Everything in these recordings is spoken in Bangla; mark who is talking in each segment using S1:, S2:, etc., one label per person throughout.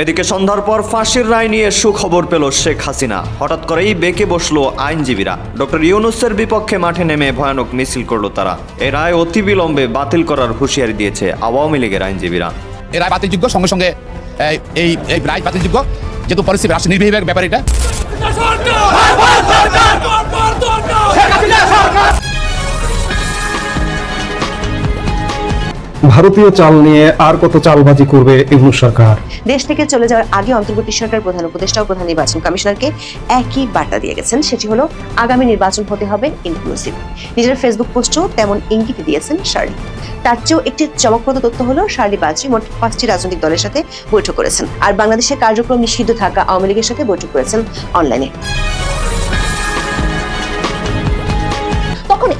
S1: এদিকে সন্ধ্যার পর ফাঁসির রায় নিয়ে সুখবর পেল শেখ হাসিনা। হঠাৎ করেই বেঁকে বসল আইনজীবীরা। ডক্টর ইউনুসের বিপক্ষে মাঠে নেমে ভয়ানক মিছিল করল তারা। এ রায় অতি বিলম্বে বাতিল করার হুঁশিয়ারি দিয়েছে আওয়ামী লীগের আইনজীবীরা।
S2: এই রায় বাতিলযোগ্য সঙ্গে সঙ্গে এই- এই এই রায় বাতিলযোগ্য যেহেতু পরিস্থিতি রাষ্ট্র নির্বাহী ব্যাপার এটা।
S3: ভারতীয় চাল নিয়ে আর কত চালবাজি করবে ইউনুস সরকার?
S4: দেশ থেকে চলে যাওয়ার আগে অন্তর্বর্তী সরকার প্রধান উপদেষ্টা ও প্রধান নির্বাচন কমিশনারকে একই বার্তা দিয়ে গেছেন। সেটি হলো, আগামী নির্বাচন হতে হবে ইনক্লুসিভ নিজের ফেসবুক পোস্টেও তেমন ইঙ্গিত দিয়েছেন শার্লি। তার চেয়েও একটি চমকপ্রদ তথ্য হলো, শার্লি বাজি মোট পাঁচটি রাজনৈতিক দলের সাথে বৈঠক করেছেন। আর বাংলাদেশের কার্যক্রম নিষিদ্ধ থাকা আওয়ামী লীগের সাথে বৈঠক করেছেন অনলাইনে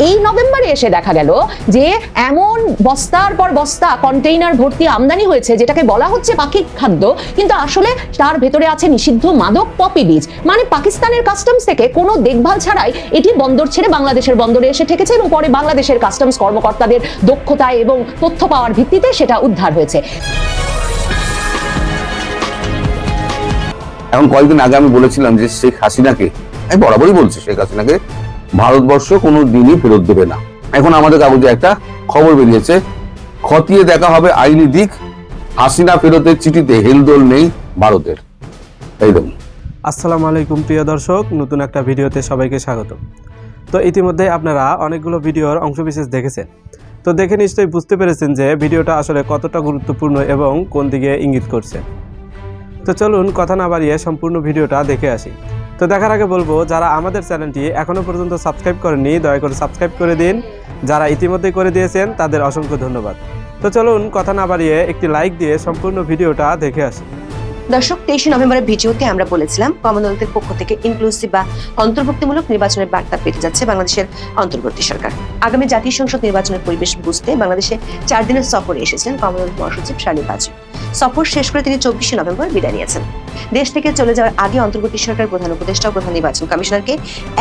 S5: এই নভেম্বরে এসে দেখা গেল যে এমন বস্তার পর বস্তা কন্টেইনার ভর্তি আমদানি হয়েছে, যেটাকে বলা হচ্ছে পাখি খাদ্য, কিন্তু আসলে তার ভেতরে আছে নিষিদ্ধ মাদক পপি বীজ। মানে পাকিস্তানের কাস্টমস থেকে কোনো দেখভাল ছাড়াই এটি বন্দর ছেড়ে বাংলাদেশের বন্দরে এসে ঠেকেছে এবং পরে বাংলাদেশের কাস্টমস কর্মকর্তাদের দক্ষতায় এবং তথ্য পাওয়ার ভিত্তিতে সেটা উদ্ধার হয়েছে।
S6: এখন কয়েকদিন আগে আমি বলেছিলাম যে শেখ হাসিনাকে, আমি বরাবরই বলছি শেখ হাসিনাকে ভারতবর্ষ কোনো দিনই ফেরত দেবে না। এখন আমাদের কাগজে একটা খবর বেরিয়েছে। খতিয়ে দেখা হবে আইনি দিক। হাসিনা ফেরতের চিঠিতে হেলদোল নেই ভারতের। দেখুন।
S7: আসসালামু আলাইকুম, প্রিয় দর্শক। নতুন একটা ভিডিওতে সবাইকে স্বাগত। তো ইতিমধ্যে আপনারা অনেকগুলো ভিডিওর অংশবিশেষ দেখেছেন। তো দেখে নিশ্চয়ই বুঝতে পেরেছেন যে ভিডিওটা আসলে কতটা গুরুত্বপূর্ণ এবং কোন দিকে ইঙ্গিত করছে। তো চলুন কথা না বাড়িয়ে সম্পূর্ণ ভিডিওটা দেখে আসি। তো দেখার আগে বলব, যারা আমাদের চ্যানেলটি এখনও পর্যন্ত সাবস্ক্রাইব করেননি, দয়া করে সাবস্ক্রাইব করে দিন। যারা ইতিমধ্যে করে দিয়েছেন, তাদের অসংখ্য ধন্যবাদ। তো চলুন, কথা না বাড়িয়ে একটি লাইক দিয়ে সম্পূর্ণ ভিডিওটা দেখে আসি।
S4: দর্শক, তেইশে নভেম্বরের ভিডিওতে আমরা বলেছিলাম, কমনওয়েলথের পক্ষ থেকে ইনক্লুসিভ বা অন্তর্ভুক্তিমূলক নির্বাচনের বার্তা পেতে যাচ্ছে বাংলাদেশের অন্তর্বর্তী সরকার। আগামী জাতীয় সংসদ নির্বাচনের পরিবেশ বুঝতে বাংলাদেশে চার দিনের সফরে এসেছেন কমনওয়েলথ মহাসচিব শালী বাজু। সফর শেষ করে তিনি চব্বিশে নভেম্বর বিদায় নিয়েছেন। দেশ থেকে চলে যাওয়ার আগে অন্তর্বর্তী সরকার প্রধান উপদেষ্টা ও প্রধান নির্বাচন কমিশনারকে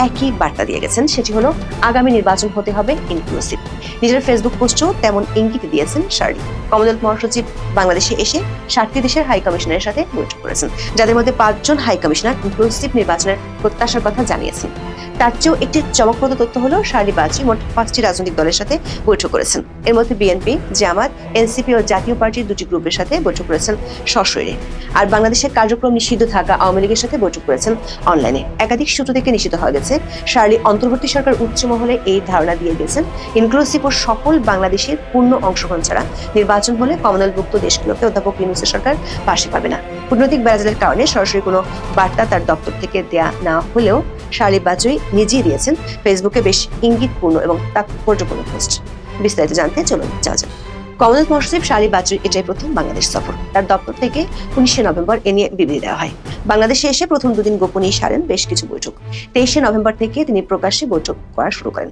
S4: একই বার্তা দিয়ে গেছেন, সেটি হলো, আগামী নির্বাচন হতে হবে ইনক্লুসিভ নিজের ফেসবুক পোস্টেও তেমন ইঙ্গিত দিয়েছেন শার্লি কমনওয়েলথ মহাসচিব বাংলাদেশে এসে সাতটি দেশের হাই কমিশনারের সাথে বৈঠক করেছেন, যাদের মধ্যে পাঁচজন হাই কমিশনার ইনক্লুসিভ নির্বাচনের প্রত্যাশার কথা জানিয়েছেন। তার চেয়েও একটি চমকপ্রদ তথ্য হলো, শার্লি বাজি মোট পাঁচটি রাজনৈতিক দলের সাথে বৈঠক করেছেন। এর মধ্যে বিএনপি, জামাত, এনসিপি ও জাতীয় পার্টির দুটি গ্রুপের সাথে বৈঠক করেছেন সশরীরে। আর বাংলাদেশের কার্যক্রম নিষিদ্ধ থাকা আওয়ামী লীগের সাথে বৈঠক করেছেন অনলাইনে। একাধিক সূত্র থেকে নিষিদ্ধ হয়ে গেছে, শার্লি অন্তর্বর্তী সরকার উচ্চ মহলে এই ধারণা দিয়ে গেছেন, ইনক্লুসিভ ও সকল বাংলাদেশের পূর্ণ অংশগ্রহণ ছাড়া নির্বাচন হলে কমনওয়েলভুক্ত দেশগুলোকে অধ্যাপক ইউনুসের সরকার পাশে পাবে না। কূটনৈতিক ব্যারাজের কারণে সরাসরি কোনো বার্তা তার দপ্তর থেকে দেয়া না হলেও শার্লি বাজুই নিজেই দিয়েছেন। ফেসবুকে বেশ ইঙ্গিতপূর্ণ এবং তাৎপর্যপূর্ণ পোস্ট। বিস্তারিত জানতে চলুন, যাওয়া যাক। কমনওয়েলথ মহাসচিব শালি বাজুর এটাই প্রথম বাংলাদেশ সফর। তার দপ্তর থেকে উনিশে নভেম্বর এ নিয়ে বিবৃতি দেওয়া হয়। বাংলাদেশে এসে প্রথম দুদিন গোপনেই সারেন বেশ কিছু বৈঠক। তেইশে নভেম্বর থেকে তিনি প্রকাশ্যে বৈঠক করা শুরু করেন।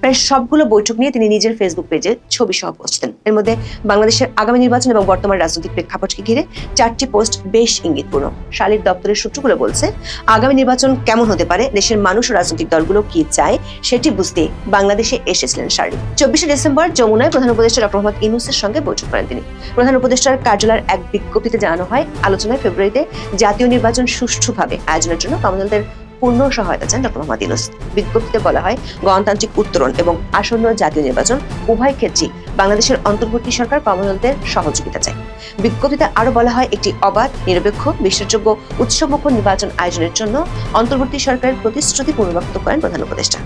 S4: প্রায় সবগুলো বৈঠক নিয়ে তিনি নিজের ফেসবুক পেজে ছবি সহ পোস্ট দেন এর মধ্যে বাংলাদেশের আগামী নির্বাচন এবং বর্তমান রাজনৈতিক প্রেক্ষাপটকে ঘিরে চারটি পোস্ট বেশ ইঙ্গিতপূর্ণ। শালির দপ্তরের সূত্রগুলো বলছে, আগামী নির্বাচন কেমন হতে পারে, দেশের মানুষ ও রাজনৈতিক দলগুলো কি চায়, সেটি বুঝতে বাংলাদেশে এসেছিলেন শালি চব্বিশে ডিসেম্বর যমুনায় প্রধান উপদেষ্টা ডক্টর মোহাম্মদ ইউনুসের সঙ্গে বৈঠক করেন তিনি। প্রধান উপদেষ্টার কার্যালয়ের এক বিজ্ঞপ্তিতে জানানো হয়, আলোচনায় ফেব্রুয়ারিতে জাতীয় নির্বাচন সুষ্ঠুভাবে আয়োজনের জন্য কমনওয়েলথের পূর্ণ সহায়তা চান ডক্টর মোহাম্মদ ইউনুস। বিজ্ঞপ্তিতে বলা হয়, গণতান্ত্রিক উত্তরণ এবং আসন্ন জাতীয় নির্বাচন উভয় ক্ষেত্রেই বাংলাদেশের অন্তর্বর্তী সরকার কমনওয়েলথের সহযোগিতা চায়। বিজ্ঞপ্তিতে আরও বলা হয়, একটি অবাধ, নিরপেক্ষ, বিশ্বাসযোগ্য, উৎসবমুখর নির্বাচন আয়োজনের জন্য অন্তর্বর্তী সরকারের প্রতিশ্রুতি পুনর্ব্যক্ত করেন প্রধান উপদেষ্টা।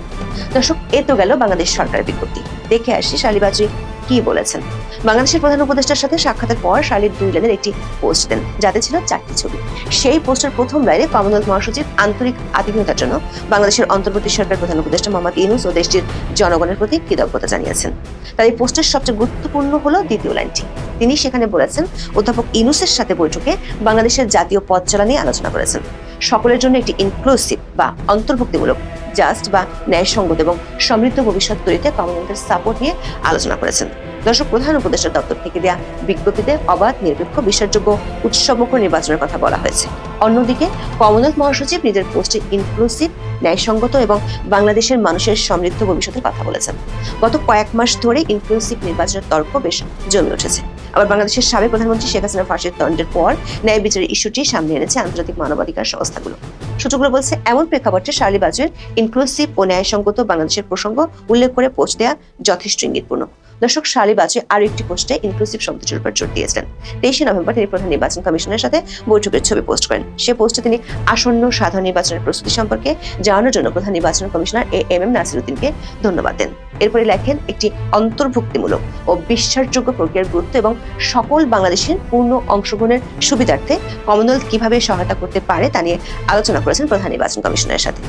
S4: দর্শক, এ তো গেল বাংলাদেশ সরকারের বিজ্ঞপ্তি। দেখে আসি শালিবাজি কি বলেছেন? বাংলাদেশের প্রধান উপদেষ্টার সাথে সাক্ষাতের পর শালির দুই লাইনের একটি পোস্ট দেন, যাতে ছিল চারটি ছবি। সেই পোস্টের প্রথম লাইনে কমনওয়েলথ মহাসচিব আন্তরিক আতিথেয়তার জন্য বাংলাদেশের অন্তর্বর্তী সরকার প্রধান উপদেষ্টা মোহাম্মদ ইনুস ও দেশটির জনগণের প্রতি কৃতজ্ঞতা জানিয়েছেন। তার এই পোস্টের সবচেয়ে গুরুত্বপূর্ণ হলো দ্বিতীয় লাইনটি। তিনি সেখানে বলেছেন, অধ্যাপক ইনুসের সাথে বৈঠকে বাংলাদেশের জাতীয় পথ চলা নিয়ে আলোচনা করেছেন। সকলের জন্য একটি ইনক্লুসিভ বা অন্তর্ভুক্তিমূলক জাস্ট বা ন্যায়সঙ্গত এবং সমৃদ্ধ ভবিষ্যৎ তৈরিতে কমনওয়েলথের সাপোর্ট নিয়ে আলোচনা করেছেন। দর্শক, প্রধান উপদেষ্টা দপ্তর থেকে দেয়া বিজ্ঞপ্তিতে অবাধ, নিরপেক্ষ, বিশ্বাসযোগ্য উৎসবমুখর নির্বাচনের কথা বলা হয়েছে। অন্যদিকে, কমনওয়েলথ মহাসচিব নিজের পোস্টে ইনক্লুসিভ ন্যায়সঙ্গত এবং বাংলাদেশের মানুষের সমৃদ্ধ ভবিষ্যতের কথা বলেছেন। গত কয়েক মাস ধরে ইনক্লুসিভ নির্বাচনের তর্ক বেশ জমে উঠেছে। আবার বাংলাদেশের সাবেক প্রধানমন্ত্রী শেখ হাসিনা ফাঁসির দণ্ডের পর ন্যায় বিচারের ইস্যুটি সামনে এনেছে আন্তর্জাতিক মানবাধিকার সংস্থাগুলো। সূত্রগুলো বলছে, এমন প্রেক্ষাপটে শার্লি বাজুয়ের ইনক্লুসিভ ও ন্যায়সঙ্গত বাংলাদেশের প্রসঙ্গ উল্লেখ করে পোস্ট দেওয়া যথেষ্ট ইঙ্গিতপূর্ণ। দর্শক শার্লি বাজু আরও একটি পোস্টে ইনক্লুসিভ শব্দটির উপর জোর দিয়েছিলেন। তেইশে নভেম্বর তিনি প্রধান নির্বাচন কমিশনের সাথে বৈঠকের ছবি পোস্ট করেন। সে পোস্টে তিনি আসন্ন সাধারণ নির্বাচনের প্রস্তুতি সম্পর্কে জানানোর জন্য প্রধান নির্বাচন কমিশনার এ এম এম নাসিরুদ্দিনকে ধন্যবাদ দেন। এরপরে লেখেন, একটি অন্তর্ভুক্তিমূলক ও বিশ্বাসযোগ্য প্রক্রিয়ার গুরুত্ব এবং সকল বাংলাদেশের পূর্ণ অংশগ্রহণের সুবিধার্থে কমনওয়েলথ কীভাবে সহায়তা করতে পারে তা নিয়ে আলোচনা করেছেন প্রধান নির্বাচন কমিশনের সাথে।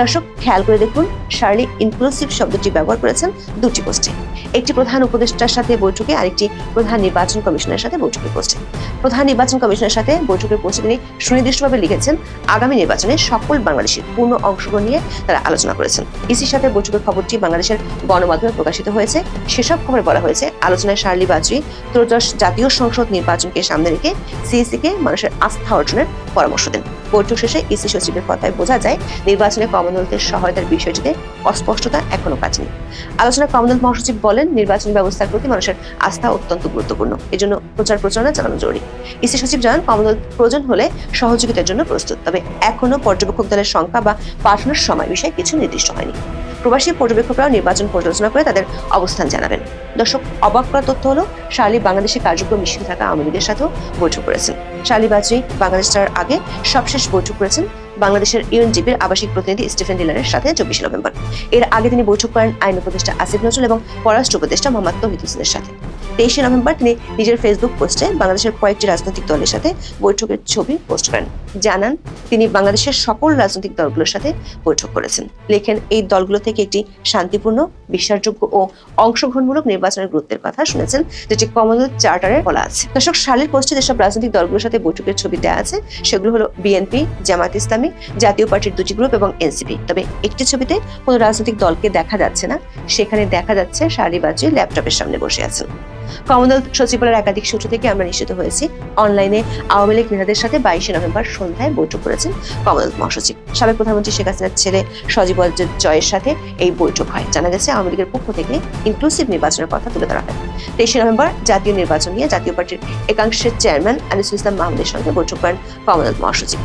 S4: দর্শক, খেয়াল করে দেখুন শার্লি ইনক্লুসিভ শব্দটি ব্যবহার করেছেন দুটি পোস্টে একটি প্রধান উপদেষ্টার সাথে বৈঠকে আরেকটি প্রধান নির্বাচন কমিশনের সাথে বৈঠকের পোস্টে প্রধান নির্বাচন কমিশনের সাথে বৈঠকের পোস্টে তিনি সুনির্দিষ্টভাবে লিখেছেন, আগামী নির্বাচনে সকল বাংলাদেশের পূর্ণ অংশগ্রহণ নিয়ে তারা আলোচনা করেছেন। ইসির সাথে বৈঠকের খবরটি বাংলাদেশের গণমাধ্যমে প্রকাশিত হয়েছে। সেসব খবরে বলা হয়েছে, আলোচনায় শার্লি বাজরি, ত্রয়োদশ জাতীয় সংসদ নির্বাচনকে সামনে রেখে সিইসিকে মানুষের আস্থা অর্জনের পরামর্শ দেন। বৈঠক শেষে ইসি সচিবের কথায় বোঝা যায়, নির্বাচনে কমনওয়েলথের সহায়তার বিষয়টিতে অস্পষ্টতা এখনও কাটেনি। আলোচনায় কমনওয়েলথ মহাসচিব বলেন নির্বাচন ব্যবস্থার প্রতি মানুষের আস্থা অত্যন্ত গুরুত্বপূর্ণ। এজন্য প্রচার প্রচারণা চালানো জরুরি। ইসি সচিব জানান কমনওয়েলথ প্রয়োজন হলে সহযোগিতার জন্য প্রস্তুত, তবে এখনও পর্যবেক্ষক দলের সংখ্যা বা পাঠানোর সময় বিষয়ে কিছু নির্দিষ্ট হয়নি। প্রবাসী পর্যবেক্ষকরাও নির্বাচন পর্যালোচনা করে তাদের অবস্থান জানাবেন। দর্শক, অবাক করা তথ্য হলো শার্লি বাংলাদেশে কার্যক্রম নিষিদ্ধ থাকা আওয়ামী লীগের সাথেও বৈঠক করেছেন। শার্লি বাজরি বাংলাদেশ আগে সবশেষ বৈঠক করেছেন বাংলাদেশের ইউএনজিপির আবাসিক প্রতিনিধি স্টিফেন ডিলারের সাথে চব্বিশে নভেম্বর। এর আগে তিনি বৈঠক করেন আইন উপদেষ্টা আসিফ নজরুল এবং পররাষ্ট্র উপদেষ্টা মোহাম্মদ তহিদ হোসেনের সাথে। তেইশে নভেম্বর তিনি নিজের ফেসবুক পোস্টে বাংলাদেশের কয়েকটি রাজনৈতিক দলের সাথে বৈঠকের ছবি পোস্ট করেন। জানান, তিনি বাংলাদেশের সকল রাজনৈতিক দলগুলোর সাথে বৈঠক করেছেন। লেখেন, এই দলগুলো থেকে একটি শান্তিপূর্ণ, বিশ্বাসযোগ্য ও অংশগ্রহণমূলক নির্বাচনের গুরুত্বের কথা শুনেছেন, যেটি কমনওয়েলথ চার্টারে বলা আছে। দর্শক, সালের পোস্টে যেসব রাজনৈতিক দলগুলোর সাথে বৈঠকের ছবি দেওয়া আছে, সেগুলো হলো বিএনপি জামাত ইসলামী, জাতীয় পার্টির দুটি গ্রুপ এবং এনসিপি তবে একটি ছবিতে কোনো রাজনৈতিক দলকে দেখা যাচ্ছে না, সেখানে দেখা যাচ্ছে শাড়ি বাজি ল্যাপটপের সামনে বসে আছেন। কমনওয়েলথ সচিবালয়ের একাধিক সূত্র থেকে আমরা নিশ্চিত হয়েছি, অনলাইনে আওয়ামী লীগ নেতাদের সাথে বাইশে নভেম্বর সন্ধ্যায় বৈঠক করেছেন কমনওয়েলথ মহাসচিব। সাবেক প্রধানমন্ত্রী শেখ হাসিনার ছেলে সজীব জয়ের সাথে এই বৈঠক হয়। জানা গেছে, আওয়ামী লীগের পক্ষ থেকে ইনক্লুসিভ নির্বাচনের কথা তুলে ধরা হয়। তেইশে নভেম্বর জাতীয় নির্বাচন নিয়ে জাতীয় পার্টির একাংশের চেয়ারম্যান আনিসুল ইসলাম মাহমুদের সঙ্গে বৈঠক করেন কমনওয়েলথ মহাসচিব।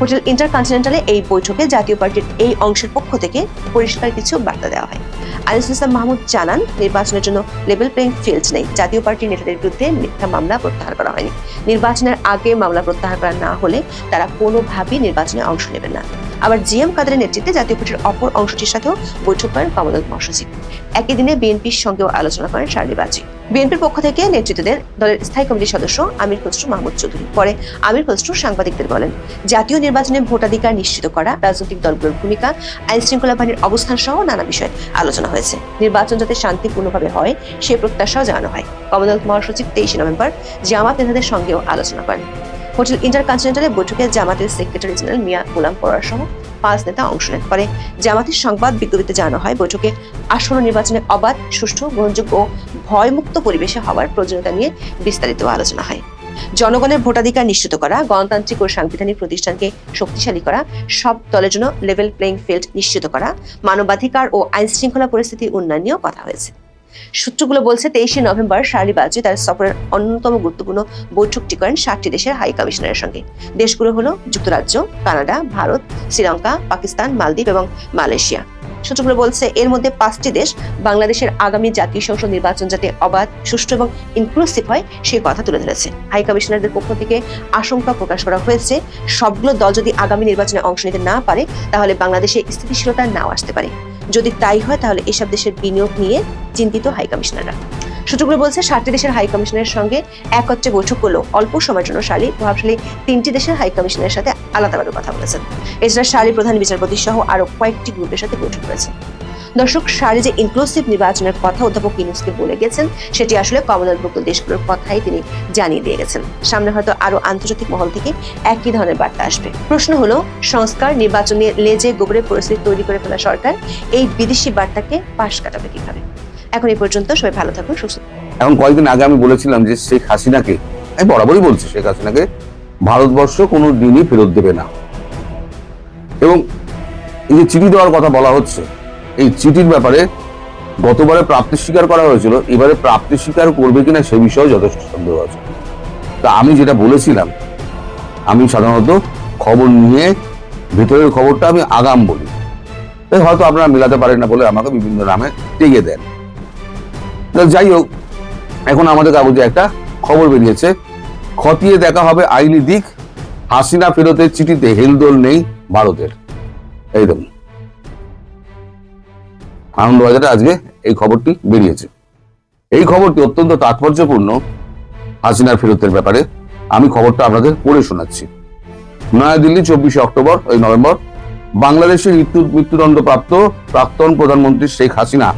S4: হোটেল ইন্টারকন্টিনেন্টালে এই বৈঠকে জাতীয় পার্টির এই অংশের পক্ষ থেকে পরিষ্কার কিছু বার্তা দেওয়া হয়। আনিসুল ইসলাম মাহমুদ জানান, নির্বাচনের জন্য লেভেল প্লেইং ফিল্ড নেই। জাতীয় পার্টির নেতাদের বিরুদ্ধে মিথ্যা মামলা প্রত্যাহার করা হয়নি। নির্বাচনের আগে মামলা প্রত্যাহার করা না হলে তারা কোনোভাবেই নির্বাচনে অংশ নেবেন না। আবার জিএম কাদের নেতৃত্বে জাতীয় পার্টির অপর অংশটির সাথেও বৈঠক করেন কমলনাথ মহাসচিব। একই দিনে বিএনপির সঙ্গেও আলোচনা করেন শার্লি বাজি। বিএনপির পক্ষ থেকে নেতৃত্ব দেন দলের স্থায়ী কমিটির সদস্য আমির খসরু মাহমুদ চৌধুরী। পরে আমির খসরু সাংবাদিকদের বলেন, জাতীয় নির্বাচনে ভোটাধিকার নিশ্চিত করা, রাজনৈতিক দলগুলোর ভূমিকা, আইন শৃঙ্খলা বাহিনীর অবস্থান সহ নানা বিষয়ে আলোচনা হয়েছে। নির্বাচন যাতে শান্তিপূর্ণভাবে হয়, সে প্রত্যাশাও জানানো হয়। কমনওয়েলথ মহাসচিব তেইশে নভেম্বর জামাত নেতাদের সঙ্গেও আলোচনা করেন। হোটেল ইন্টারকন্টিনেন্টালে বৈঠকে জামাতের সেক্রেটারি জেনারেল মিয়া গোলাম পরার সহ পাঁচ নেতা অংশ নেন। পরে জামাতের সংবাদ বিজ্ঞপ্তিতে জানানো হয়, বৈঠকে আসন্ন নির্বাচনে অবাধ, সুষ্ঠু, গ্রহণযোগ্য ও ভয়মুক্ত পরিবেশে হওয়ার প্রয়োজনীয়তা নিয়ে বিস্তারিত আলোচনা হয়। জনগণের ভোটাধিকার নিশ্চিত করা, গণতান্ত্রিক ও সাংবিধানিক প্রতিষ্ঠানকে শক্তিশালী করা, সব দলের জন্য লেভেল প্লেইং ফিল্ড নিশ্চিত করা, মানবাধিকার ও আইন শৃঙ্খলা পরিস্থিতি উন্নয়ন নিয়েও কথা হয়েছে। সূত্রগুলো বলছে তেইশে নভেম্বর শার্লি বাজু তার সফরের অন্যতম গুরুত্বপূর্ণ বৈঠকটি করেন সাতটি দেশের হাই কমিশনারের সঙ্গে। দেশগুলো হলো যুক্তরাজ্য, কানাডা, ভারত, শ্রীলঙ্কা, পাকিস্তান, মালদ্বীপ এবং মালয়েশিয়া। সূত্রগুলো বলছে এর মধ্যে পাঁচটি দেশ বাংলাদেশের আগামী জাতীয় সংসদ নির্বাচন যাতে অবাধ, সুষ্ঠু এবং ইনক্লুসিভ হয় সেই কথা তুলে ধরেছে। হাই কমিশনারদের পক্ষ থেকে আশঙ্কা প্রকাশ করা হয়েছে, সবগুলো দল যদি আগামী নির্বাচনে অংশ নিতে না পারে, তাহলে বাংলাদেশে স্থিতিশীলতা নাও আসতে পারে। যদি তাই হয়, তাহলে এসব দেশের বিনিয়োগ নিয়ে চিন্তিত হাই কমিশনাররা। সূত্রগুলো বলছে সাতটি দেশের হাই কমিশনের সঙ্গে একত্রে বৈঠক করলেও অল্প সময়ের জন্য শালি, প্রভাবশালী তিনটি দেশের হাই কমিশনের সাথে আলাদাভাবে কথা বলেছেন। এছাড়া শালি প্রধান বিচারপতি সহ আরও কয়েকটি গ্রুপের সাথে বৈঠক করেছেন। দর্শক, সারি যে ইনক্লুসিভ নির্বাচনের কথা অধ্যাপক ইনুসকে বলে গেছেন, সেটি আসলে কমনওয়েলথভুক্ত দেশগুলোর কথাই তিনি জানিয়ে দিয়ে গেছেন। সামনে হয়তো আরও আন্তর্জাতিক মহল থেকে একই ধরনের বার্তা আসবে। প্রশ্ন হলো, সংস্কার, নির্বাচন নিয়ে লেজে গোবরে পরিস্থিতি তৈরি করে ফেলা সরকার এই বিদেশি বার্তাকে পাশ কাটাবে কীভাবে? এখন এই পর্যন্ত, সবাই ভালো থাকুন, সুস্থ
S6: এখন কয়েকদিন আগে আমি বলেছিলাম যে শেখ হাসিনাকে, আমি বরাবরই বলছি, শেখ হাসিনাকে ভারতবর্ষ কোনো দিনই ফেরত দেবে না। এবং এই যে চিঠি দেওয়ার কথা বলা হচ্ছে এই চিঠির ব্যাপারে গতবারে প্রাপ্তি স্বীকার করা হয়েছিল, এবারে প্রাপ্তি স্বীকার করবে কিনা সে বিষয়ে যথেষ্ট সন্দেহ আছে। তা আমি যেটা বলেছিলাম, আমি সাধারণত খবর নিয়ে ভেতরের খবরটা আমি আগাম বলি। তাই হয়তো আপনারা মেলাতে পারেন না বলে আমাকে বিভিন্ন নামে টেগে দেন। যাই হোক, এখন আমাদের কাগজে একটা খবর বেরিয়েছে। খতিয়ে দেখা হবে আইনি দিক। হাসিনা ফেরতের চিঠিতে হেলদোল নেই ভারতের। দেখুন। আনন্দবাজারে আজকে এই খবরটি বেরিয়েছে। এই খবরটি অত্যন্ত তাৎপর্যপূর্ণ হাসিনার ফেরতের ব্যাপারে। আমি খবরটা আপনাদের পড়ে শোনাচ্ছি। নয়াদিল্লি, চব্বিশে অক্টোবর এই নভেম্বর। বাংলাদেশের মৃত্যু, মৃত্যুদণ্ডপ্রাপ্ত প্রাক্তন প্রধানমন্ত্রী শেখ হাসিনা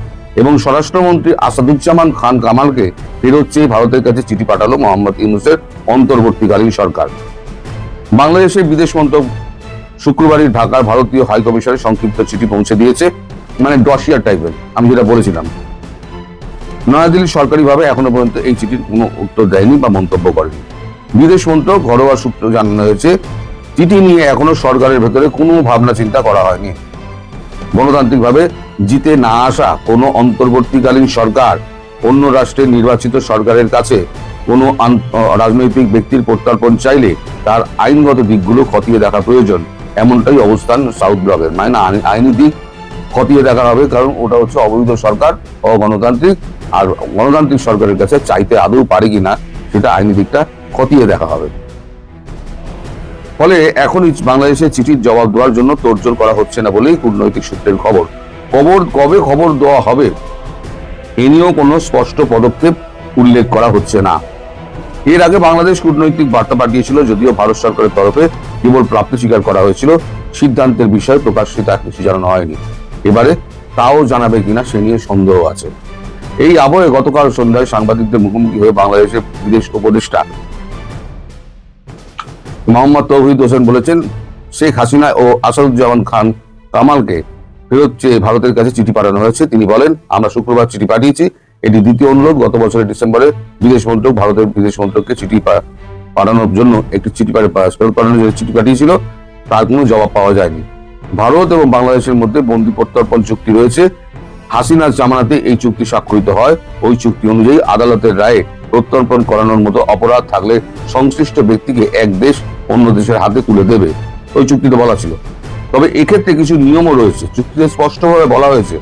S6: এবং স্বরাষ্ট্রমন্ত্রী আসাদুজ্জামান খান কামালকে ফেরত চেয়ে ভারতের কাছে চিঠি পাঠালো মোহাম্মদ ইউনুসের অন্তর্বর্তীকালীন সরকার। বাংলাদেশের বিদেশ মন্ত্রক শুক্রবারই ঢাকার ভারতীয় হাইকমিশনে সংক্ষিপ্ত চিঠি পৌঁছে দিয়েছে। মানে ডসিয়ার টাইপের আমি যেটা বলেছিলাম। নয়াদিল্লি সরকারিভাবে এখনও পর্যন্ত এই চিঠির কোনো উত্তর দেয়নি বা মন্তব্য করেনি। বিদেশ মন্ত্রক ঘরোয়া সূত্র জানানো হয়েছে, চিঠি নিয়ে এখনও সরকারের ভেতরে কোনো ভাবনা চিন্তা করা হয়নি। গণতান্ত্রিকভাবে জিতে না আসা কোনো অন্তর্বর্তীকালীন সরকার, অন্য রাষ্ট্রের নির্বাচিত সরকারের কাছে কোনো রাজনৈতিক ব্যক্তির প্রত্যর্পণ চাইলে তার আইনগত দিকগুলো খতিয়ে দেখা প্রয়োজন। এমনটাই অবস্থান সাউথ ব্লকের মানে আইনি দিক খতিয়ে দেখা হবে, কারণ ওটা হচ্ছে অবৈধ সরকার অগণতান্ত্রিক আর গণতান্ত্রিক সরকারের কাছে চাইতে আদৌ পারে কিনা সেটা আইনি দিকটা খতিয়ে দেখা হবে। ফলে এখনই বাংলাদেশে চিঠির জবাব দেওয়ার জন্য তোড়জোড় করা হচ্ছে না বলেই কূটনৈতিক সূত্রের খবর। খবর কবে খবর দেওয়া হবে, এ নিয়েও কোনো স্পষ্ট পদক্ষেপ উল্লেখ করা হচ্ছে না। এর আগে বাংলাদেশ কূটনৈতিক বার্তা পাঠিয়েছিল, যদিও ভারত সরকারের তরফে কেবল প্রাপ্তি স্বীকার করা হয়েছিল, সিদ্ধান্তের বিষয়ে প্রকাশ্যে তা কিছু জানানো হয়নি। এবারে তাও জানাবে কিনা সে নিয়ে সন্দেহ আছে। এই আবহে গতকাল সন্ধ্যায় সাংবাদিকদের মুখোমুখি হয়ে বাংলাদেশের বিদেশ উপদেষ্টা মোহাম্মদ তৌহিদ হোসেন বলেছেন, শেখ হাসিনা ও আসাদুজ্জামান খান কামালকে ফেরত চেয়ে ভারতের কাছে চিঠি পাঠানো হয়েছে। তিনি বলেন, আমরা শুক্রবার চিঠি পাঠিয়েছি। এটি দ্বিতীয় অনুরোধ। গত বছরের ডিসেম্বরে বিদেশ মন্ত্রক ভারতের বিদেশ মন্ত্রককে চিঠি পাঠানোর জন্য একটি চিঠি পাঠানোর জন্য চিঠি পাঠিয়েছিল। তার কোনো জবাব পাওয়া যায়নি। ভারত এবং বাংলাদেশের মধ্যে বন্দি প্রত্যর্পণ চুক্তি রয়েছে। হাসিনার জামানাতে এই চুক্তি স্বাক্ষরিত হয়। ওই চুক্তি অনুযায়ী আদালতের রায়ে প্রত্যর্পণ করানোর মতো অপরাধ থাকলে সংশ্লিষ্ট ব্যক্তিকে এক দেশ অন্য দেশের হাতে তুলে দেবে। ওই চুক্তিতে বলা ছিল। তবে এক্ষেত্রে কিছু নিয়মও রয়েছে। চুক্তিতে স্পষ্টভাবে বলা হয়েছে,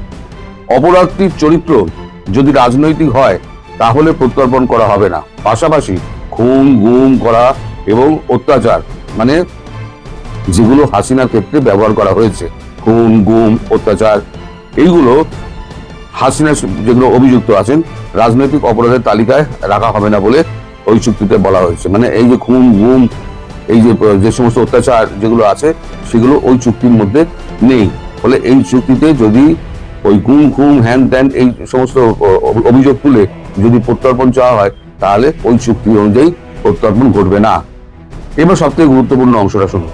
S6: অপরাধটির চরিত্র যদি রাজনৈতিক হয়, তাহলে প্রত্যর্পণ করা হবে না। পাশাপাশি খুন, গুম করা এবং অত্যাচার মানে যেগুলো হাসিনার ক্ষেত্রে ব্যবহার করা হয়েছে। খুন, গুম, অত্যাচার, এইগুলো হাসিনা যেগুলো অভিযুক্ত আছেন, রাজনৈতিক অপরাধের তালিকায় রাখা হবে না বলে ওই চুক্তিতে বলা হয়েছে। মানে এই যে খুন, গুম, এই যে যে সমস্ত অত্যাচার যেগুলো আছে, সেগুলো ওই চুক্তির মধ্যে নেই। ফলে এই চুক্তিতে যদি ওই গুম খুম হ্যান ত্যান এই সমস্ত অভিযোগ তুলে যদি প্রত্যর্পণ চাওয়া হয়, তাহলে ওই চুক্তি অনুযায়ী প্রত্যর্পণ ঘটবে না। এবার সবথেকে গুরুত্বপূর্ণ অংশটা শুনুন।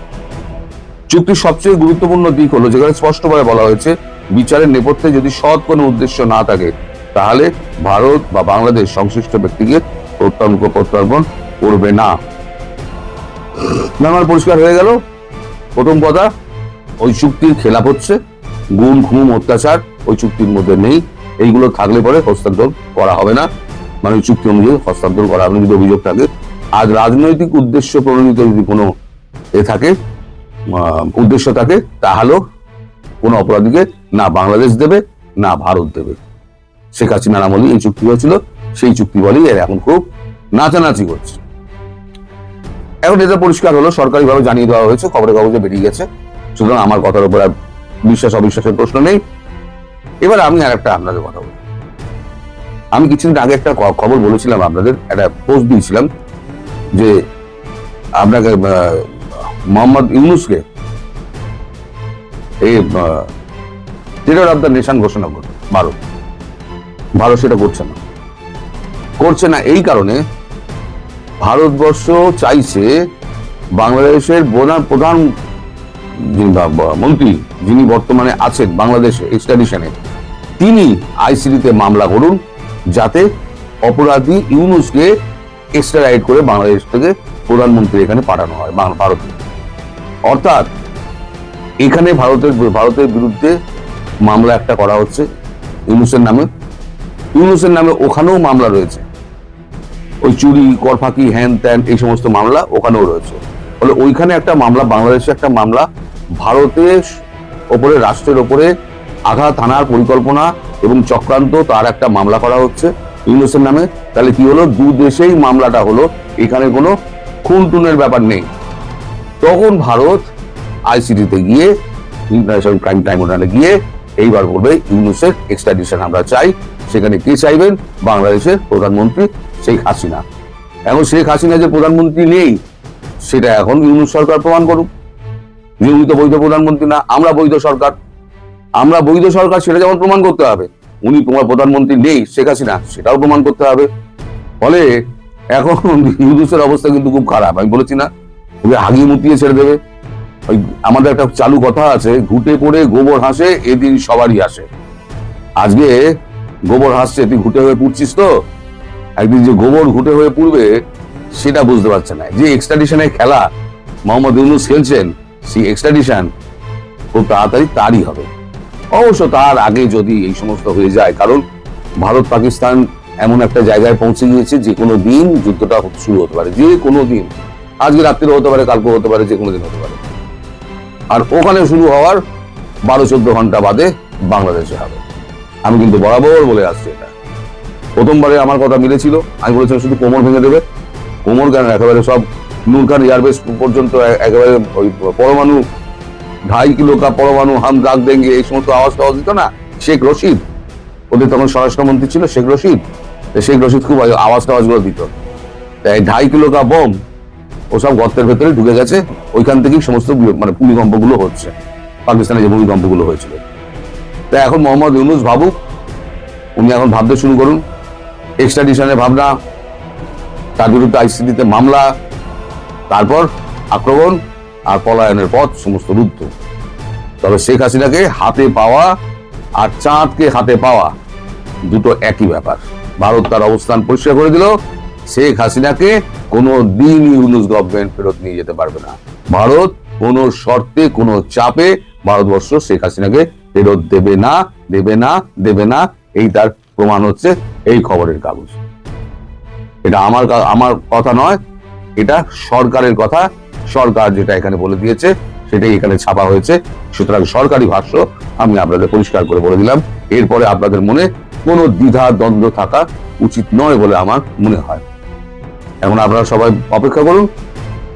S6: চুক্তির সবচেয়ে গুরুত্বপূর্ণ দিক হলো, যেখানে স্পষ্টভাবে বলা হয়েছে, বিচারের নেপথ্যে যদি সৎ কোনো উদ্দেশ্য না থাকে, তাহলে ভারত বা বাংলাদেশ সংশ্লিষ্ট ব্যক্তিকে প্রত্যর্পণ প্রত্যর্পণ করবে না। আমার পরিষ্কার হয়ে গেল। প্রথম কথা, ওই চুক্তির খেলাপ হচ্ছে, গুম খুম অত্যাচার ওই চুক্তির মধ্যে নেই, এইগুলো থাকলে পরে হস্তান্তর করা হবে না। মানে ওই চুক্তি অনুযায়ী হস্তান্তর করা হবে যদি অভিযোগ থাকে। আর রাজনৈতিক উদ্দেশ্য প্রণোদিত যদি কোনো এ থাকে উদ্দেশ্য থাকে, তাহলেও কোনো অপরাধীকে না বাংলাদেশ দেবে, না ভারত দেবে। শেখ হাসিনার আমলে এই চুক্তি হয়েছিল, সেই চুক্তি বলেই এরা এখন খুব নাচানাচি করছে। এখন এটা পরিষ্কার হলো, সরকারিভাবে জানিয়ে দেওয়া হয়েছে, খবরের কাগজে বেরিয়ে গেছে। সুতরাং আমার কথার উপর আর বিশ্বাস, অবিশ্বাসের প্রশ্ন নেই। এবার আমি আর একটা আপনাদের কথা বলি। আমি কিছুদিন আগে একটা খবর বলেছিলাম আপনাদের, একটা পোস্ট দিয়েছিলাম যে আপনাকে মোহাম্মদ ইউনুসকে এই টেরর অফ দ্য নেশন ঘোষণা করবে ভারত। ভারত সেটা করছে না। করছে না এই কারণে ভারতবর্ষ চাইছে বাংলাদেশের প্রধান প্রধান মন্ত্রী যিনি বর্তমানে আছেন বাংলাদেশে এক্সট্রাডিশনে, তিনি আইসিডিতে মামলা করুন যাতে অপরাধী ইউনুসকে এক্সট্রাডাইট করে বাংলাদেশ থেকে প্রধানমন্ত্রী এখানে পাঠানো হয় ভারতে। অর্থাৎ এখানে ভারতের ভারতের বিরুদ্ধে মামলা একটা করা হচ্ছে, ইউনুসের নামে। ইউনুসের নামে ওখানেও মামলা রয়েছে। ওই চুরি, করফাকি, হ্যান ত্যান এই সমস্ত মামলা ওখানেও রয়েছে। ফলে ওইখানে একটা মামলা, বাংলাদেশে একটা মামলা ভারতের ওপরে, রাষ্ট্রের ওপরে আঘাত হানার পরিকল্পনা এবং চক্রান্ত তার একটা মামলা করা হচ্ছে ইউনুসের নামে। তাহলে কি হলো? দু দেশেই মামলাটা হলো। এখানে কোনো খুন টুনের ব্যাপার নেই। তখন ভারত আইসিটিতে গিয়ে ইন্টারন্যাশনাল ক্রাইম ট্রাইব্যুনালে গিয়ে এইবার বলবে ইউনুসের এক্সট্রাডিশন আমরা চাই। সেখানে কে চাইবেন? বাংলাদেশের প্রধানমন্ত্রী শেখ হাসিনা। এখন শেখ হাসিনা যে প্রধানমন্ত্রী নেই, সেটা এখন ইউনুস সরকার প্রমাণ করুক। নিয়মিত বৈধ প্রধানমন্ত্রী না, আমরা বৈধ সরকার। আমরা বৈধ সরকার, সেটা যেমন প্রমাণ করতে হবে, উনি তোমার প্রধানমন্ত্রী নেই, শেখ হাসিনা, সেটাও প্রমাণ করতে হবে। ফলে এখন ইউনুসের অবস্থা কিন্তু খুব খারাপ, আমি বলেছি না। ওকে হাগিয়ে মুতিয়ে ছেড়ে দেবে। ওই আমাদের একটা চালু কথা আছে, ঘুটে পড়ে গোবর হাসে, এদিন সবারই আসে। আজকে গোবর হাসছে, তুই ঘুটে হয়ে পুড়ছিস তো? একদিন যে গোবর ঘুটে হয়ে পুড়বে, সেটা বুঝতে পারছে না। যে এক্সট্রাডিশনের খেলা, মোহাম্মদ ইউনুস খেলছেন, সেই এক্সট্রাডিশন খুব তাড়াতাড়ি তারই হবে। অবশ্য তার আগে যদি এই সমস্ত হয়ে যায়, কারণ ভারত পাকিস্তান এমন একটা জায়গায় পৌঁছে গিয়েছে যে কোনো দিন যুদ্ধটা শুরু হতে পারে যে কোনো দিন। আজকে রাত্রিরে হতে পারে, কালকেও হতে পারে যে কোনো দিন হতে পারে। আর ওখানে শুরু হওয়ার বারো, চোদ্দ ঘণ্টা বাদে বাংলাদেশে হবে। আমি কিন্তু বরাবর বলে আসছি এটা। প্রথমবারে আমার কথা মিলেছিল। আমি বলেছিলাম, শুধু কোমর ভেঙে দেবে। কোমর কেন? একেবারে সব নুরখান এয়ারবেস পর্যন্ত একেবারে ওই পরমাণু ঢাই কিলো কা পরমাণু হাম দাগ দেঙ্গে, এই সমস্ত আওয়াজ টাওয়াজ দিত না? শেখ রশিদ। ওদের তখন স্বরাষ্ট্রমন্ত্রী ছিল শেখ রশিদ। শেখ রশিদ খুব আওয়াজ টাওয়াজগুলো দিত ঢাই কিলো কা বোম ওসব গর্তের ভেতরে ঢুকে গেছে। ওইখান থেকেই সমস্ত মানে ভূমিকম্পগুলো হচ্ছে। পাকিস্তানে যে ভূমিকম্পগুলো হয়েছিল। তাই এখন মোহাম্মদ ইউনুস ভাবুক, উনি এখন ভাবতে শুরু করুন। এক্সট্রাডিশনের ভাবনা, তার বিরুদ্ধে আইসিটিতে মামলা, তারপর আক্রমণ আর পলায়নের পথ সমস্ত রুদ্ধ। তবে শেখ হাসিনাকে হাতে পাওয়া আর চাঁদকে হাতে পাওয়া দুটো একই ব্যাপার। ভারত তার অবস্থান পরিষ্কার করে দিল। শেখ হাসিনাকে কোনো দিন ইউনুস গভর্নমেন্ট ফেরত নিয়ে যেতে পারবে না। ভারত কোনো শর্তে, কোনো চাপে ভারতবর্ষ শেখ হাসিনাকে ফেরত দেবে না দেবে না দেবে না, এই তার প্রমাণ হচ্ছে এই খবরের কাগজ। এটা আমার আমার কথা নয়, এটা সরকারের কথা। সরকার যেটা এখানে বলে দিয়েছে, সেটাই এখানে ছাপা হয়েছে। সুতরাং সরকারি ভাষ্য আমি আপনাদের পরিষ্কার করে বলে দিলাম। এরপরে আপনাদের মনে কোনো দ্বিধা দ্বন্দ্ব থাকা উচিত নয় বলে আমার মনে হয়। এখন আপনারা সবাই অপেক্ষা করুন,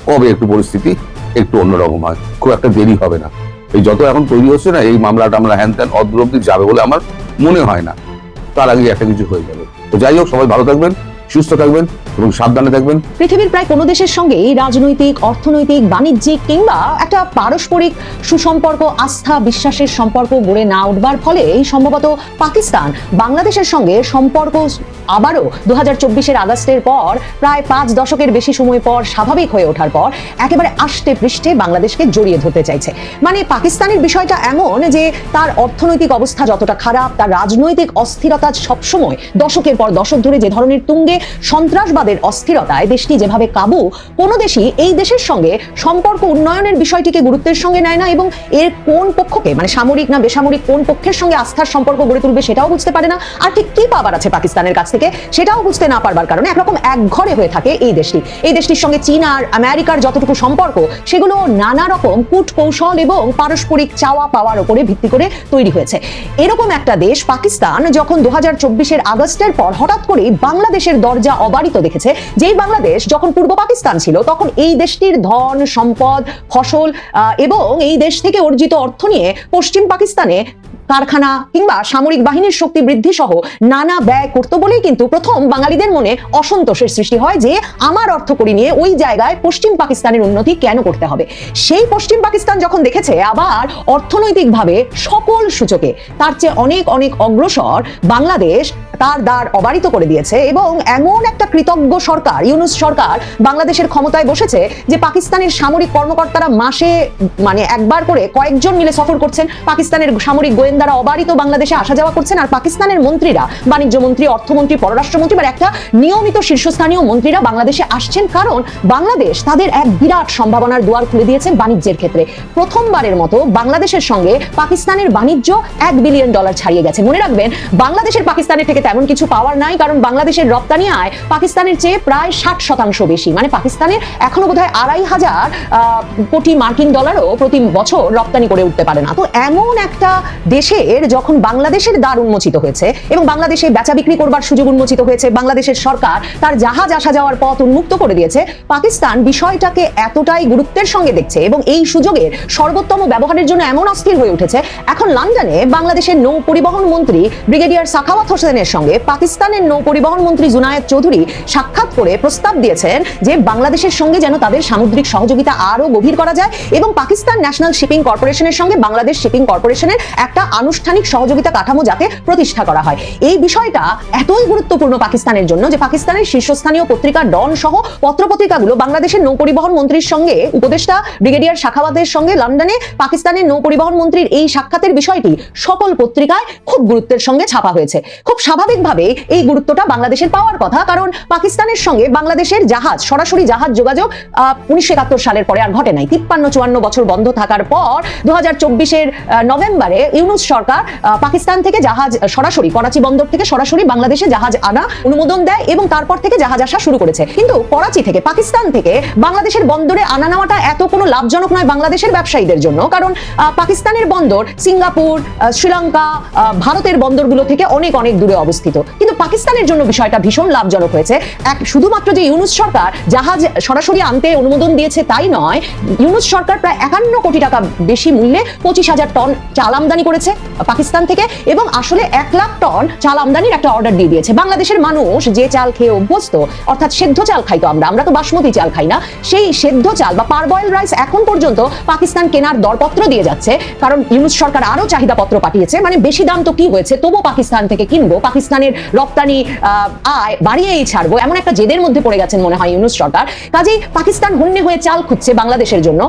S6: কবে একটু পরিস্থিতি একটু অন্যরকম হয়। খুব একটা দেরি হবে না। এই যত এখন তৈরি হচ্ছে না, এই মামলাটা আমরা হ্যান ত্যান অদূর অব্দি যাবে বলে আমার মনে হয় না। তার আগে একটা কিছু হয়ে যাবে। তো যাই হোক, সবাই ভালো থাকবেন, সুস্থ থাকবেন। এবং সাবধানে থাকবেন
S5: পৃথিবীর প্রায় কোনো দেশের সঙ্গেই রাজনৈতিক, অর্থনৈতিক, বাণিজ্যিক কিংবা একটা পারস্পরিক সুসম্পর্ক, আস্থা, বিশ্বাসের সম্পর্ক গড়ে না উঠবার ফলে সম্ভবত পাকিস্তান বাংলাদেশের সঙ্গে সম্পর্ক আবারও দু হাজার চব্বিশের আগস্টের পর প্রায় পাঁচ দশকের বেশি সময় পর স্বাভাবিক হয়ে ওঠার পর একেবারে আষ্টে পৃষ্ঠে বাংলাদেশকে জড়িয়ে ধরতে চাইছে। মানে পাকিস্তানের বিষয়টা এমন যে তার অর্থনৈতিক অবস্থা যতটা খারাপ, তার রাজনৈতিক অস্থিরতা সবসময় দশকের পর দশক ধরে যে ধরনের তুঙ্গে সন্ত্রাসবাদের অস্থিরতায় দেশটি যেভাবে কাবু, কোনো দেশই এই দেশের সঙ্গে সম্পর্ক উন্নয়নের বিষয়টিকে গুরুত্বের সঙ্গে নেয় না এবং এর কোন পক্ষকে মানে সামরিক না বেসামরিক কোন পক্ষের সঙ্গে আস্থার সম্পর্ক গড়ে তুলবে সেটাও বুঝতে পারে না। আর ঠিক কি পাবার আছে পাকিস্তানের কাছ থেকে, সেটাও বুঝতে না পারবার কারণে একরকম একঘরে হয়ে থাকে এই দেশটি। এই দেশটির সঙ্গে চীন আর আমেরিকার যতটুকু সম্পর্ক, সেগুলো নানা রকম কূট কৌশল এবং পারস্পরিক চাওয়া পাওয়ার উপরে ভিত্তি করে তৈরি হয়েছে। এরকম একটা দেশ, পাকিস্তান, যখন দু হাজার চব্বিশের আগস্টের পর হঠাৎ করেই বাংলাদেশের দরজা অবারিত দেখেছে, যেই বাংলাদেশ যখন পূর্ব পাকিস্তান ছিল, তখন এই দেশটির ধন, সম্পদ, ফসল এবং এই দেশ থেকে অর্জিত অর্থ নিয়ে পশ্চিম পাকিস্তানে কারখানা কিংবা সামরিক বাহিনীর শক্তি বৃদ্ধি সহ নানা ব্যয় করতো বলেই কিন্তু প্রথম বাঙালিদের মনে অসন্তোষের সৃষ্টি হয় যে, আমার অর্থ করি নিয়ে ওই জায়গায় পশ্চিম পাকিস্তানের উন্নতি কেন করতে হবে? সেই পশ্চিম পাকিস্তান যখন দেখেছে, আবার অর্থনৈতিকভাবে সকল সূচকে, তার চেয়ে অনেক অনেক অগ্রসর বাংলাদেশ তার দ্বার অবারিত করে দিয়েছে এবং এমন একটা কৃতজ্ঞ সরকার, ইউনুস সরকার বাংলাদেশের ক্ষমতায় বসেছে যে পাকিস্তানের সামরিক কর্মকর্তারা মাসে মানে একবার করে কয়েকজন মিলে সফর করছেন। পাকিস্তানের সামরিক গোয়েন্দারা অবারিত বাংলাদেশে আসা যাওয়া করছেন আর পাকিস্তানের মন্ত্রীরা, বাণিজ্য মন্ত্রী, অর্থমন্ত্রী, পররাষ্ট্রমন্ত্রী বা একটা নিয়মিত শীর্ষস্থানীয় মন্ত্রীরা বাংলাদেশে আসছেন কারণ বাংলাদেশ তাদের এক বিরাট সম্ভাবনার দুয়ার খুলে দিয়েছে বাণিজ্যের ক্ষেত্রে। প্রথমবারের মতো বাংলাদেশের সঙ্গে পাকিস্তানের বাণিজ্য এক বিলিয়ন ডলার ছাড়িয়ে গেছে। মনে রাখবেন, বাংলাদেশের পাকিস্তানের থেকে তেমন কিছু পাওয়ার নাই, কারণ বাংলাদেশের রপ্তানি আয় পাকিস্তানের চেয়ে প্রায় ষাট শতাংশ বেশি। মানে পাকিস্তানের এখনও বোধহয় আড়াই হাজার কোটি মার্কিন ডলারও প্রতি বছর রপ্তানি করে উঠতে পারে না। তো এমন একটা দেশের যখন বাংলাদেশের দ্বার উন্মোচিত হয়েছে এবং বাংলাদেশে বেচা বিক্রি করবার সুযোগ উন্মোচিত হয়েছে, বাংলাদেশের সরকার তার জাহাজ আসা যাওয়ার পথ উন্মুক্ত করে দিয়েছে, পাকিস্তান বিষয়টাকে এতটাই গুরুত্বের সঙ্গে দেখছে এবং এই সুযোগের সর্বোত্তম ব্যবহারের জন্য এমন অস্থির হয়ে উঠেছে। এখন লন্ডনে বাংলাদেশের নৌ পরিবহন মন্ত্রী ব্রিগেডিয়ার সাখাওয়াত হোসেনের সঙ্গে পাকিস্তানের নৌ পরিবহন মন্ত্রী জুনায়েদ চৌধুরী সাক্ষাৎ করে প্রস্তাব দিয়েছেন যে বাংলাদেশের সঙ্গে যেন তাদের সামুদ্রিক সহযোগিতা আরও গভীর করা যায় এবং পাকিস্তান ন্যাশনাল শিপিং কর্পোরেশনের সঙ্গে বাংলাদেশ শিপিং কর্পোরেশনের একটা আনুষ্ঠানিক সহযোগিতা কাঠামো যাতে প্রতিষ্ঠা করা হয়। এই বিষয়টা এতই গুরুত্বপূর্ণ পাকিস্তানের জন্য যে পাকিস্তানের শীর্ষস্থানীয় পত্রিকা ডন সহ পত্রপত্রিকাগুলো বাংলাদেশের নৌ পরিবহন মন্ত্রীর সঙ্গে উপদেষ্টা ব্রিগেডিয়ার শাখাওয়াতের সঙ্গে লন্ডনে পাকিস্তানের নৌ পরিবহন মন্ত্রীর এই সাক্ষাতের বিষয়টি সকল পত্রিকায় খুব গুরুত্বের সঙ্গে ছাপা হয়েছে। খুব স্বাভাবিকভাবে এই গুরুত্বটা বাংলাদেশের পাওয়ার কথা। কারণ পাকিস্তানের সঙ্গে বাংলাদেশের জাহাজ, সরাসরি জাহাজ যোগাযোগ উনিশশো একাত্তর সালের পরে আর ঘটে নাই। তিপ্পান্ন, চুয়ান্ন বছর বন্ধ থাকার পর দু হাজার নভেম্বরে ইউনুস সরকার পাকিস্তান থেকে জাহাজ সরাসরি, করাচি বন্দর থেকে সরাসরি বাংলাদেশে জাহাজ আনা, অনুমোদন দেয় এবং তারপর থেকে জাহাজ আসা শুরু করেছে। কিন্তু করাচি থেকে, পাকিস্তান থেকে বাংলাদেশের বন্দরে আনা নেওয়াটা এত কোনো লাভজনক নয় বাংলাদেশের ব্যবসায়ীদের জন্য। কারণ পাকিস্তানের বন্দর, সিঙ্গাপুর শ্রীলঙ্কা ভারতের বন্দরগুলো থেকে অনেক অনেক দূরে অবস্থিত। কিন্তু পাকিস্তানের জন্য বিষয়টা ভীষণ লাভজনক হয়েছে। এক, শুধুমাত্র যে ইউনুস সরকার জাহাজ সরাসরি আনতে অনুমোদন দিয়েছে তাই নয়, ইউনুস সরকার প্রায় একান্ন কোটি টাকা বেশি মূল্যে পঁচিশ হাজার টন চাল আমদানি করেছে পাকিস্তান থেকে এবং আসলে এক লাখ টন চাল আমদানির একটা অর্ডার দিয়ে দিয়েছে। বাংলাদেশের মানুষ যে চাল খেয়ে অভ্যস্ত, অর্থাৎ সেদ্ধ চাল খাইতো আমরা আমরা তো বাসমতি চাল খাই না, সেই সেদ্ধ চাল বা পারবয়েল রাইস এখন পর্যন্ত পাকিস্তান কেনার দরপত্র দিয়ে যাচ্ছে। কারণ ইউনুস সরকার আরও চাহিদাপত্র পাঠিয়েছে মানে বেশি দাম তো কি হয়েছে তবু পাকিস্তান থেকে কিনবো পাকিস্তানের রপ্তানি আয় বাড়িয়েই ছাড়বো। এমন একটা জেদের মধ্যে পড়ে গেছেন মনে হয় ইউনুস সরকার। কাজেই পাকিস্তান হন্যে হয়ে চাল খুঁজছে বাংলাদেশের জন্য।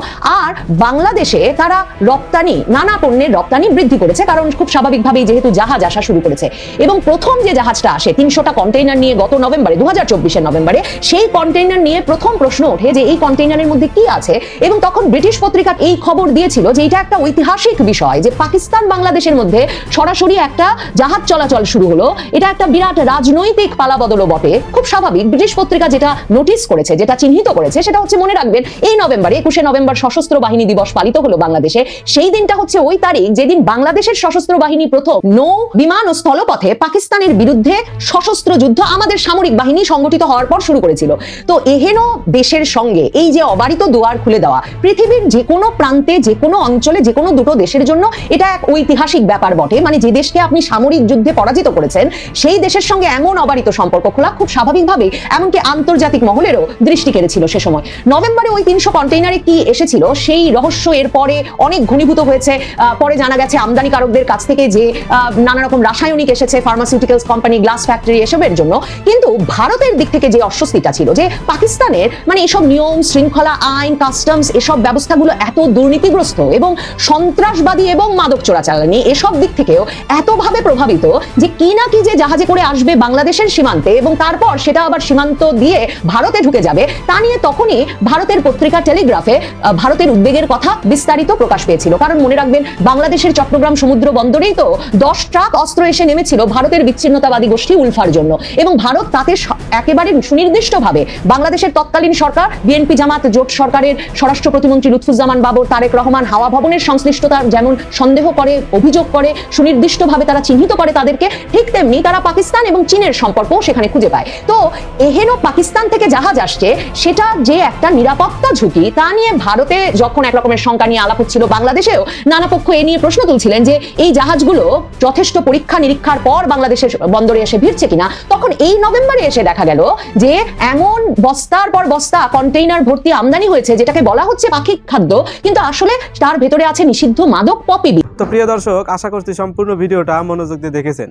S5: আর বাংলাদেশে তারা রপ্তানি, নানা পণ্যের রপ্তানি বৃদ্ধি করেছে, কারণ খুব স্বাভাবিকভাবেই যেহেতু জাহাজ আসা শুরু করেছে। এবং প্রথম যে জাহাজটা আসে তিনশোটা কন্টেইনার নিয়ে গত নভেম্বরে দু হাজার চব্বিশের নভেম্বরে, সেই কন্টেইনার নিয়ে প্রথম প্রশ্ন ওঠে যে এই কন্টেইনারের মধ্যে কি আছে? এবং তখন ব্রিটিশ পত্রিকা এই খবর দিয়েছিল যে এটা একটা ঐতিহাসিক বিষয় যে পাকিস্তান বাংলাদেশের মধ্যে সরাসরি একটা জাহাজ চলাচল শুরু হলো। এটা একটা বিরাট রাজনৈতিক পালাবদলও বটে। খুব স্বাভাবিক, ব্রিটিশ পত্রিকা যেটা নোটিস করেছে, যেটা চিহ্নিত করেছে, সেটা হচ্ছে মনে রাখবেন, এই নভেম্বরে, একুশে নভেম্বর সশস্ত্র বাহিনী দিবস পালিত হলো বাংলাদেশে। সেই দিনটা হচ্ছে ওই তারিখ যেদিন বাংলাদেশের সশস্ত্র বাহিনী প্রথম নৌ বিমান ও স্থলপথে পাকিস্তানের বিরুদ্ধে সশস্ত্র যুদ্ধ আমাদের সামরিক বাহিনী সংগঠিত হওয়ার পর শুরু করেছিল। তো এহেন দেশের সঙ্গে এই যে অবারিত দুয়ার খুলে দেওয়া, পৃথিবীর যে কোনো প্রান্তে, যে কোনো অঞ্চলে, যে কোনো দুটো দেশের জন্য এটা এক ঐতিহাসিক ব্যাপার বটে। মানে যে দেশকে আপনি সামরিক যুদ্ধে পরাজিত করেছেন সেই দেশের সঙ্গে এমন অবারিত সম্পর্ক খোলা খুব স্বাভাবিকভাবেই, এমনকি আন্তর্জাতিক মহলেরও দৃষ্টি কেড়েছিল সে সময়। নভেম্বরে ওই তিনশো কন্টেইনারে কি এসেছিল, সেই রহস্য এর পরে অনেক ঘনীভূত হয়েছে। পরে জানা গেছে আমদানিকারকদের কাছ থেকে যে নানা রকম রাসায়নিক এসেছে ফার্মাসিউটিক্যালস কোম্পানি গ্লাস ফ্যাক্টরি এসবের জন্য। কিন্তু ভারতের দিক থেকে যে অস্বস্তিটা ছিল, যে পাকিস্তানের মানে এসব নিয়ম, শৃঙ্খলা আইন কাস্টমস এসব ব্যবস্থাগুলো এত দুর্নীতিগ্রস্ত এবং সন্ত্রাসবাদী এবং মাদক চোরাচালানি, এসব দিক থেকেও এতভাবে প্রভাবিত যে কি না কি যে জাহাজে করে আসবে বাংলাদেশের সীমান্তে এবং তারপর সেটা আবার সীমান্ত দিয়ে ভারতে ঢুকে যাবে, তা নিয়ে তখনই ভারতের পত্রিকা টেলিগ্রাফে ভারতের উদ্বেগের কথা বিস্তারিত প্রকাশ পেয়েছিল। কারণ মনে রাখবেন, বাংলাদেশের চট্টগ্রাম সমুদ্র বন্দরেই তো দশ ট্রাক অস্ত্র এসে নেমেছিল ভারতের বিচ্ছিন্নতাবাদী গোষ্ঠী উলফার জন্য এবং ভারত তাতে একেবারে সুনির্দিষ্টভাবে বাংলাদেশের তৎকালীন সরকার, বিএনপি জামাত, জোট সরকারের স্বরাষ্ট্র প্রতিমন্ত্রী লুৎফুজ্জামান বাবর, তারেক রহমান, হাওয়া ভবনের সংশ্লিষ্টতা যেমন সন্দেহ করে, অভিযোগ করে, সুনির্দিষ্টভাবে তারা চিহ্নিত করে তাদেরকে, ঠিক তেমনি তারা পাকিস্তান এবং চীনের সম্পর্ক সেখানে খুঁজে পায়। তো এহেন পাকিস্তান থেকে জাহাজ আসছে, সেটা যে একটা নিরাপত্তা ঝুঁকি, তা নিয়ে ভারতে যখন এক রকমের শঙ্কা নিয়ে আলাপ হচ্ছিল বাংলাদেশেও, নানা পক্ষ এ নিয়ে প্রশ্ন তুলছিলেন যে এই জাহাজগুলো যথেষ্ট পরীক্ষা নিরীক্ষার পর বাংলাদেশের বন্দরে এসে ভিড়ছে কিনা। তখন এই নভেম্বরে এসে দেখা গেল যে এমন বস্তার পর বস্তা, কন্টেইনার ভর্তি আমদানি হয়েছে, যেটাকে বলা হচ্ছে পাখি খাদ্য, কিন্তু আসলে তার ভেতরে আছে নিষিদ্ধ মাদক পপি।
S7: তো প্রিয় দর্শক, আশা করছি সম্পূর্ণ ভিডিওটা মনোযোগ দিয়ে দেখেছেন।